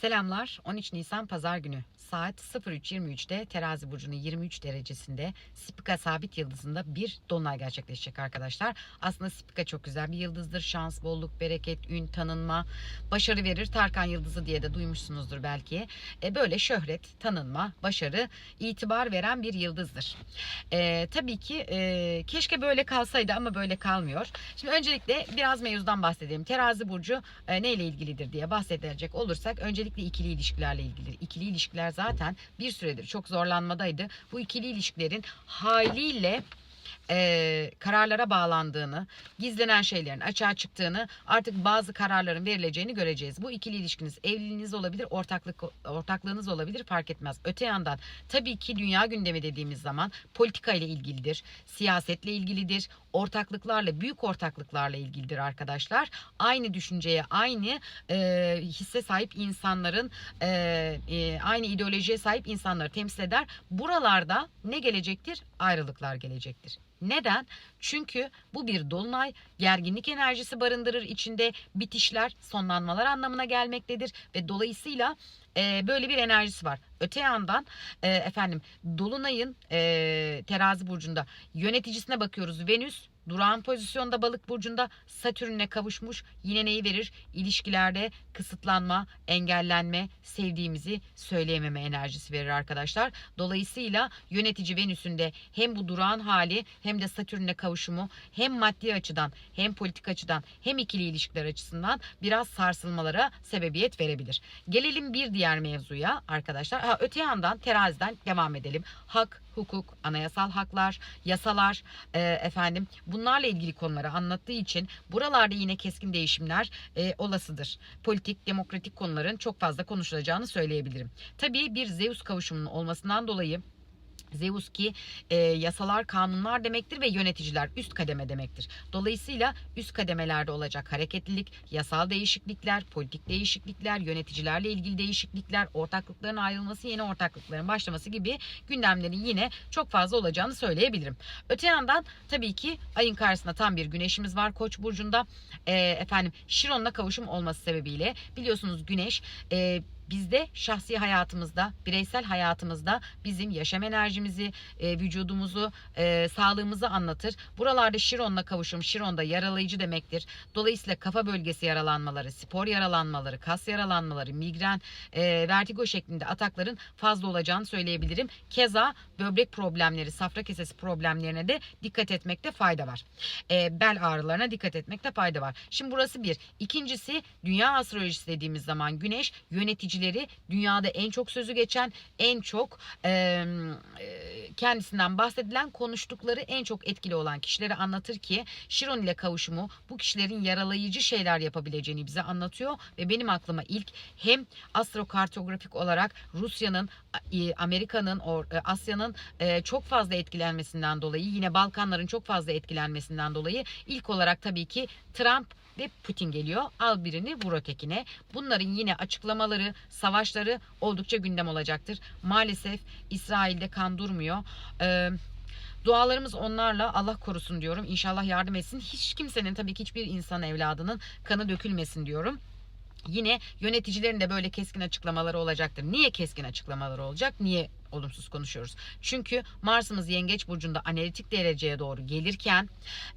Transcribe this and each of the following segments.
Selamlar. 13 Nisan Pazar günü saat 03.23'te Terazi burcunun 23 derecesinde Spika sabit yıldızında bir dolunay gerçekleşecek arkadaşlar. Aslında Spika çok güzel bir yıldızdır. Şans, bolluk, bereket, ün, tanınma, başarı verir. Tarkan yıldızı diye de duymuşsunuzdur belki. E, böyle şöhret, tanınma, başarı, itibar veren bir yıldızdır. E, tabii ki e, keşke böyle kalsaydı ama böyle kalmıyor. Şimdi öncelikle biraz mevzudan bahsedelim. Terazi burcu e, neyle ilgilidir diye bahsedecek olursak öncelikle ikili ilişkilerle ilgilidir. İkili ilişkiler zaten bir süredir çok zorlanmadaydı. Bu ikili ilişkilerin haliyle e, kararlara bağlandığını, gizlenen şeylerin açığa çıktığını, artık bazı kararların verileceğini göreceğiz. Bu ikili ilişkiniz evliliğiniz olabilir, ortaklık ortaklığınız olabilir fark etmez. Öte yandan tabii ki dünya gündemi dediğimiz zaman politika ile ilgilidir, siyasetle ilgilidir, ortaklıklarla, büyük ortaklıklarla ilgilidir arkadaşlar. Aynı düşünceye, aynı e, hisse sahip insanların, e, e, aynı ideolojiye sahip insanları temsil eder. Buralarda ne gelecektir? Ayrılıklar gelecektir. Neden? Çünkü bu bir dolunay gerginlik enerjisi barındırır içinde bitişler, sonlanmalar anlamına gelmektedir ve dolayısıyla e, böyle bir enerjisi var. Öte yandan e, efendim dolunayın e, terazi burcunda yöneticisine bakıyoruz Venüs durağan pozisyonda balık burcunda Satürn'e kavuşmuş yine neyi verir? İlişkilerde kısıtlanma, engellenme, sevdiğimizi söyleyememe enerjisi verir arkadaşlar. Dolayısıyla yönetici Venüs'ün de hem bu durağan hali hem de Satürn'e kavuşumu hem maddi açıdan hem politik açıdan hem ikili ilişkiler açısından biraz sarsılmalara sebebiyet verebilir. Gelelim bir diğer mevzuya arkadaşlar. Ha, öte yandan teraziden devam edelim. Hak, hukuk, anayasal haklar, yasalar e, efendim bunlarla ilgili konuları anlattığı için buralarda yine keskin değişimler e, olasıdır. Politik, demokratik konuların çok fazla konuşulacağını söyleyebilirim. Tabii bir Zeus kavuşumunun olmasından dolayı Zeus ki e, yasalar, kanunlar demektir ve yöneticiler üst kademe demektir. Dolayısıyla üst kademelerde olacak hareketlilik, yasal değişiklikler, politik değişiklikler, yöneticilerle ilgili değişiklikler, ortaklıkların ayrılması, yeni ortaklıkların başlaması gibi gündemlerin yine çok fazla olacağını söyleyebilirim. Öte yandan tabii ki ayın karşısında tam bir güneşimiz var Koç burcunda. E, efendim Şiron'la kavuşum olması sebebiyle biliyorsunuz güneş e, bizde şahsi hayatımızda, bireysel hayatımızda bizim yaşam enerjimizi, e, vücudumuzu, e, sağlığımızı anlatır. Buralarda Şiron'la kavuşum, Şiron'da yaralayıcı demektir. Dolayısıyla kafa bölgesi yaralanmaları, spor yaralanmaları, kas yaralanmaları, migren, e, vertigo şeklinde atakların fazla olacağını söyleyebilirim. Keza böbrek problemleri, safra kesesi problemlerine de dikkat etmekte fayda var. E, bel ağrılarına dikkat etmekte fayda var. Şimdi burası bir. İkincisi dünya astrolojisi dediğimiz zaman güneş yönetici yöneticileri dünyada en çok sözü geçen, en çok e, kendisinden bahsedilen, konuştukları en çok etkili olan kişileri anlatır ki Şiron ile kavuşumu bu kişilerin yaralayıcı şeyler yapabileceğini bize anlatıyor ve benim aklıma ilk hem astrokartografik olarak Rusya'nın, Amerika'nın, e, Asya'nın e, çok fazla etkilenmesinden dolayı yine Balkanların çok fazla etkilenmesinden dolayı ilk olarak tabii ki Trump ve Putin geliyor. Al birini vur ötekine. Bunların yine açıklamaları, savaşları oldukça gündem olacaktır. Maalesef İsrail'de kan durmuyor. Ee, Dualarımız onlarla Allah korusun diyorum. İnşallah yardım etsin. Hiç kimsenin tabii ki hiçbir insan evladının kanı dökülmesin diyorum. Yine yöneticilerin de böyle keskin açıklamaları olacaktır. Niye keskin açıklamaları olacak? Niye olumsuz konuşuyoruz? Çünkü Mars'ımız Yengeç burcunda analitik dereceye doğru gelirken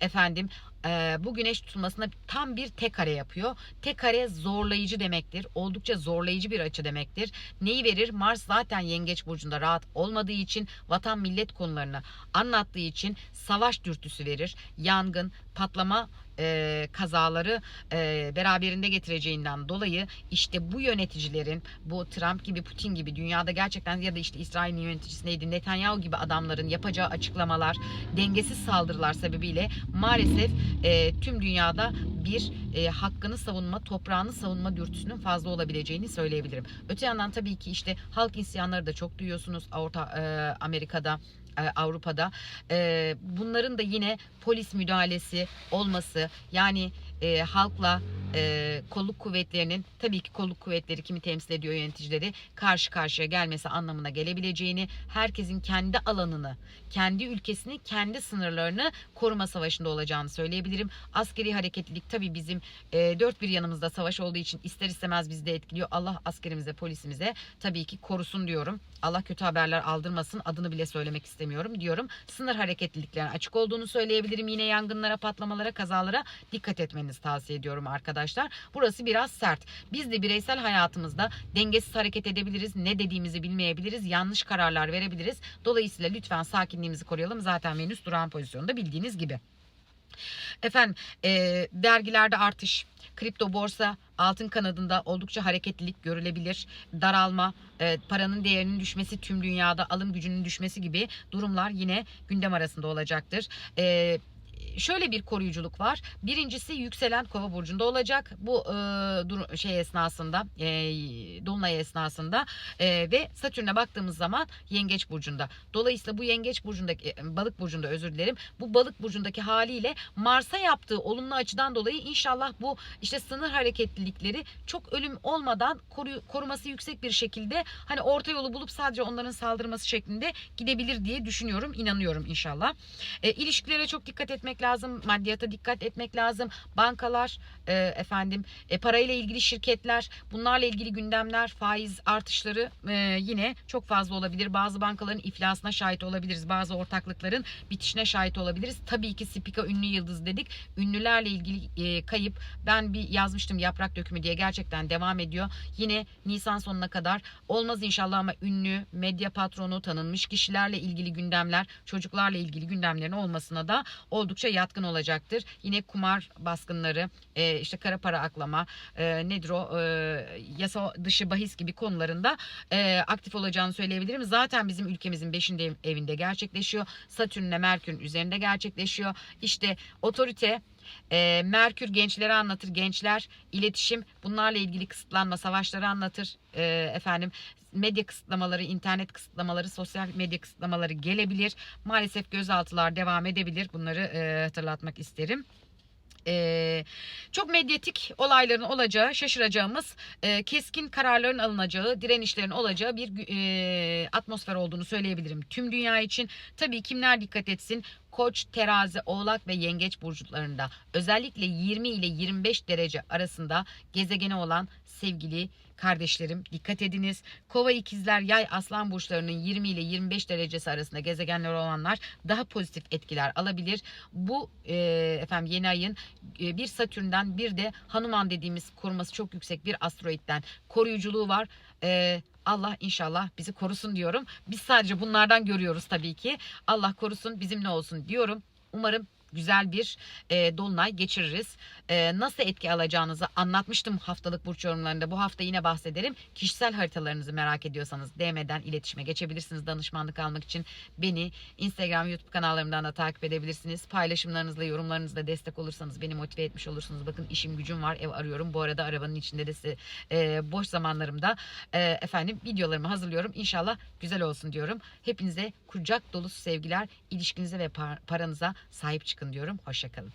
efendim e, bu güneş tutulmasına tam bir tek kare yapıyor. Tek kare zorlayıcı demektir. Oldukça zorlayıcı bir açı demektir. Neyi verir? Mars zaten Yengeç burcunda rahat olmadığı için vatan millet konularını anlattığı için savaş dürtüsü verir. Yangın, patlama e, kazaları e, beraberinde getireceğinden dolayı işte bu yöneticilerin bu Trump gibi Putin gibi dünyada gerçekten ya da işte İsrail'in yöneticisi neydi Netanyahu gibi adamların yapacağı açıklamalar dengesiz saldırılar sebebiyle maalesef e, tüm dünyada bir e, hakkını savunma toprağını savunma dürtüsünün fazla olabileceğini söyleyebilirim. Öte yandan tabii ki işte halk isyanları da çok duyuyorsunuz Orta e, Amerika'da Avrupa'da. E, bunların da yine polis müdahalesi olması yani e, halkla e, kolluk kuvvetlerinin tabii ki kolluk kuvvetleri kimi temsil ediyor yöneticileri karşı karşıya gelmesi anlamına gelebileceğini, herkesin kendi alanını, kendi ülkesini, kendi sınırlarını koruma savaşında olacağını söyleyebilirim. Askeri hareketlilik tabii bizim e, dört bir yanımızda savaş olduğu için ister istemez bizi de etkiliyor. Allah askerimize, polisimize tabii ki korusun diyorum. Allah kötü haberler aldırmasın. Adını bile söylemek istemiyorum diyorum. Sınır hareketliliklerinin açık olduğunu söyleyebilirim. Yine yangınlara, patlamalara, kazalara dikkat etmenizi tavsiye ediyorum arkadaşlar. Burası biraz sert. Biz de bireysel hayatımızda dengesiz hareket edebiliriz. Ne dediğimizi bilmeyebiliriz. Yanlış kararlar verebiliriz. Dolayısıyla lütfen sakinliğimizi koruyalım. Zaten Venüs duran pozisyonda bildiğiniz gibi. Efendim e, vergilerde artış, kripto borsa altın kanadında oldukça hareketlilik görülebilir. Daralma, e, paranın değerinin düşmesi, tüm dünyada alım gücünün düşmesi gibi durumlar yine gündem arasında olacaktır. E, şöyle bir koruyuculuk var. Birincisi yükselen kova burcunda olacak. Bu e, dur- şey esnasında, e, dolunay esnasında e, ve Satürn'e baktığımız zaman yengeç burcunda. Dolayısıyla bu yengeç burcundaki e, balık burcunda özür dilerim. Bu balık burcundaki haliyle Mars'a yaptığı olumlu açıdan dolayı inşallah bu işte sınır hareketlilikleri çok ölüm olmadan koru- koruması yüksek bir şekilde hani orta yolu bulup sadece onların saldırması şeklinde gidebilir diye düşünüyorum, inanıyorum inşallah. E, ilişkilere çok dikkat etmek lazım, maddiyata dikkat etmek lazım. Bankalar, e, efendim, e, parayla ilgili şirketler, bunlarla ilgili gündemler, faiz artışları e, yine çok fazla olabilir. Bazı bankaların iflasına şahit olabiliriz. Bazı ortaklıkların bitişine şahit olabiliriz. Tabii ki Spika ünlü yıldız dedik. Ünlülerle ilgili e, kayıp ben bir yazmıştım yaprak dökümü diye gerçekten devam ediyor. Yine Nisan sonuna kadar olmaz inşallah ama ünlü, medya patronu, tanınmış kişilerle ilgili gündemler, çocuklarla ilgili gündemlerin olmasına da oldukça yatkın olacaktır. Yine kumar baskınları, e, işte kara para aklama, e, nedir o e, yasa dışı bahis gibi konularında e, aktif olacağını söyleyebilirim. Zaten bizim ülkemizin 5. ev- evinde gerçekleşiyor. Satürn'le Merkür'ün üzerinde gerçekleşiyor. İşte otorite e, Merkür gençlere anlatır. Gençler iletişim bunlarla ilgili kısıtlanma savaşları anlatır. E, efendim medya kısıtlamaları, internet kısıtlamaları, sosyal medya kısıtlamaları gelebilir. Maalesef gözaltılar devam edebilir. Bunları e, hatırlatmak isterim. Ee, çok medyatik olayların olacağı, şaşıracağımız, e, keskin kararların alınacağı, direnişlerin olacağı bir e, atmosfer olduğunu söyleyebilirim. Tüm dünya için tabii kimler dikkat etsin? Koç, terazi, oğlak ve yengeç burçlarında özellikle 20 ile 25 derece arasında gezegeni olan sevgili kardeşlerim dikkat ediniz. Kova ikizler yay aslan burçlarının 20 ile 25 derecesi arasında gezegenler olanlar daha pozitif etkiler alabilir. Bu e, efendim yeni ayın e, bir Satürn'den bir de Hanuman dediğimiz koruması çok yüksek bir asteroitten koruyuculuğu var. E, Allah inşallah bizi korusun diyorum. Biz sadece bunlardan görüyoruz tabii ki. Allah korusun bizimle olsun diyorum. Umarım güzel bir e, dolunay geçiririz. E, nasıl etki alacağınızı anlatmıştım haftalık burç yorumlarında. Bu hafta yine bahsederim. Kişisel haritalarınızı merak ediyorsanız DM'den iletişime geçebilirsiniz. Danışmanlık almak için beni Instagram, YouTube kanallarımdan da takip edebilirsiniz. Paylaşımlarınızla, yorumlarınızla destek olursanız beni motive etmiş olursunuz. Bakın işim gücüm var, ev arıyorum. Bu arada arabanın içinde de size, e, boş zamanlarımda e, efendim videolarımı hazırlıyorum. İnşallah güzel olsun diyorum. Hepinize kucak dolusu sevgiler. İlişkinize ve par- paranıza sahip çıkın diyorum. Hoşçakalın.